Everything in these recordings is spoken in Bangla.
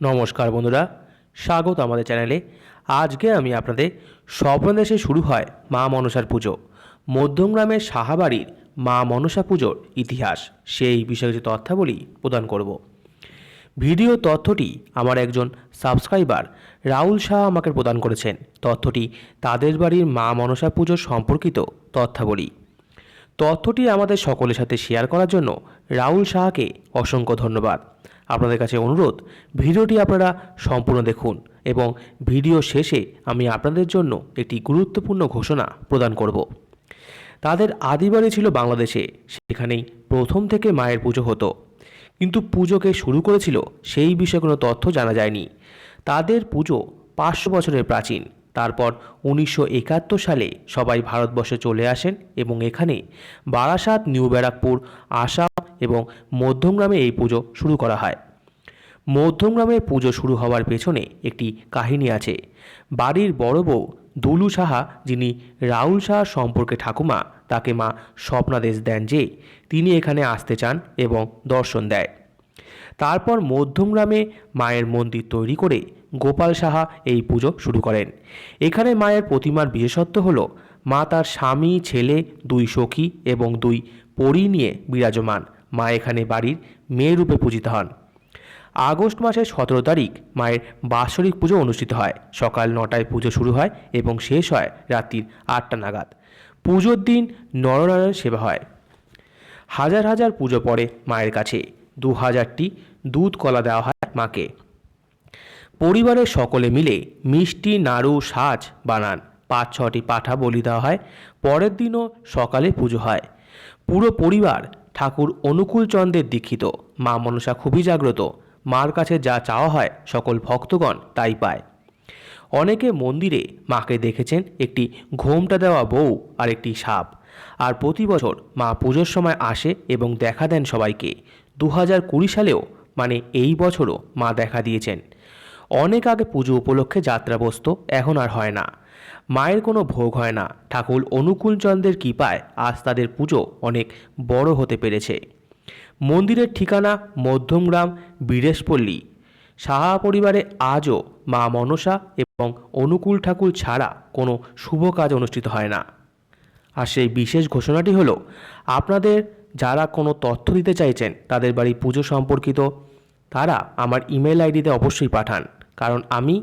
নমস্কার বন্ধুরা, স্বাগত আমাদের চ্যানেলে। আজকে আমি আপনাদের স্বপ্নদেশে শুরু হয় মা মনসার পুজো। মধ্যমগ্রামের সাহাবাড়ির মা মনসা পুজোর ইতিহাস, সেই বিষয়ে কিছু তথ্যাবলী প্রদান করব। ভিডিও তথ্যটি আমার একজন সাবস্ক্রাইবার রাহুল শাহ আমাকে প্রদান করেছেন। তথ্যটি তাদের বাড়ির মা মনসা পুজো সম্পর্কিত তথ্যাবলী। তথ্যটি আমাদের সকলের সাথে শেয়ার করার জন্য রাহুল শাহকে অসংখ্য ধন্যবাদ। আপনাদের কাছে অনুরোধ, ভিডিওটি আপনারা সম্পূর্ণ দেখুন এবং ভিডিও শেষে আমি আপনাদের জন্য একটি গুরুত্বপূর্ণ ঘোষণা প্রদান করব। তাদের আদিবাড়ি ছিল বাংলাদেশে, সেখানেই প্রথম থেকে মায়ের পুজো হতো। কিন্তু পুজোকে শুরু করেছিল সেই বিষয়ে কোনো তথ্য জানা যায়নি। তাদের পুজো পাঁচশো বছরের প্রাচীন। তারপর উনিশশো একাত্তর সালে সবাই ভারতবর্ষে চলে আসেন এবং এখানে বারাসাত, নিউ ব্যারাকপুর, আসাম এবং মধ্যমগ্রামে এই পুজো শুরু করা হয়। মধ্যমগ্রামে পুজো শুরু হওয়ার পেছনে একটি কাহিনী আছে। বাড়ির বড় বউ দুলু সাহা, যিনি রাহুল সাহা সম্পর্কে ঠাকুমা, তাকে মা স্বপ্নাদেশ দেন যে তিনি এখানে আসতে চান এবং দর্শন দেয়। তারপর মধ্যমগ্রামে মায়ের মন্দির তৈরি করে গোপাল সাহা এই পুজো শুরু করেন। এখানে মায়ের প্রতিমার বিশেষত্ব হল, মা তার স্বামী, ছেলে, দুই সখী এবং দুই পরী নিয়ে বিরাজমান। মা এখানে বাড়ির মেয়ে রূপে পূজিত হন। আগস্ট মাসের সতেরো তারিখ মায়ের বাৎসরিক পুজো অনুষ্ঠিত হয়। সকাল নটায় পুজো শুরু হয় এবং শেষ হয় রাত্রির আটটা নাগাদ। পুজোর দিন নরনারায়ণ সেবা হয়। হাজার হাজার পুজো পড়ে মায়ের কাছে। দু হাজারটি দুধ কলা দেওয়া হয় মাকে। পরিবারের সকলে মিলে মিষ্টি, নাড়ু, সাজ বানান। পাঁচ, ছটি পাঠা বলি দেওয়া হয়। পরের দিনও সকালে পুজো হয়। পুরো পরিবার ঠাকুর অনুকূল চন্দ্রের দীক্ষিত। মা মনসা খুবই জাগ্রত। মার কাছে যা চাওয়া হয় সকল ভক্তগণ তাই পায়। অনেকে মন্দিরে মাকে দেখেছেন একটি ঘোমটা দেওয়া বউ আর একটি সাপ। আর প্রতি বছর মা পুজোর সময় আসে এবং দেখা দেন সবাইকে। দু হাজার কুড়ি সালেও মানে এই বছরও মা দেখা দিয়েছেন। অনেক আগে পুজো উপলক্ষে যাত্রা বসতো এখন আর হয় না। মায়ের কোনো ভোগ হয় না। ঠাকুর অনুকূল চন্দ্রের কৃপায় আজ তাদের পুজো অনেক বড় হতে পেরেছে। মন্দিরের ঠিকানা মধ্যমগ্রাম বীরেশপল্লী। সাহা পরিবারে আজও মা মনসা এবং অনুকূল ঠাকুর ছাড়া কোনো শুভ কাজ অনুষ্ঠিত হয় না। আর সেই বিশেষ ঘোষণাটি হলো, আপনাদের যারা কোনো তথ্য দিতে চাইছেন তাদের বাড়ি পুজো সম্পর্কিত, তারা আমার ইমেল আইডিতে অবশ্যই পাঠান। কারণ আমি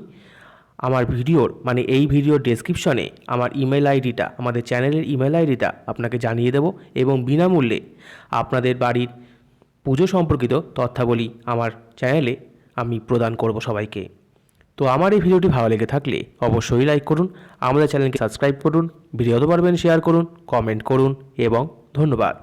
আমার ভিডিওর মানে এই ভিডিওর ডেসক্রিপশনে আমার ইমেল আইডিটা, আমাদের চ্যানেলের ইমেল আইডিটা আপনাকে জানিয়ে দেব এবং বিনামূল্যে আপনাদের বাড়ির পুজো সম্পর্কিত তথ্যাবলী আমার চ্যানেলে আমি প্রদান করব সবাইকে। তো আমার এই ভিডিওটি ভালো লেগে থাকলে অবশ্যই লাইক করুন, আমাদের চ্যানেলকে সাবস্ক্রাইব করুন ভিডিও তো পারবেন শেয়ার করুন কমেন্ট করুন এবং ধন্যবাদ।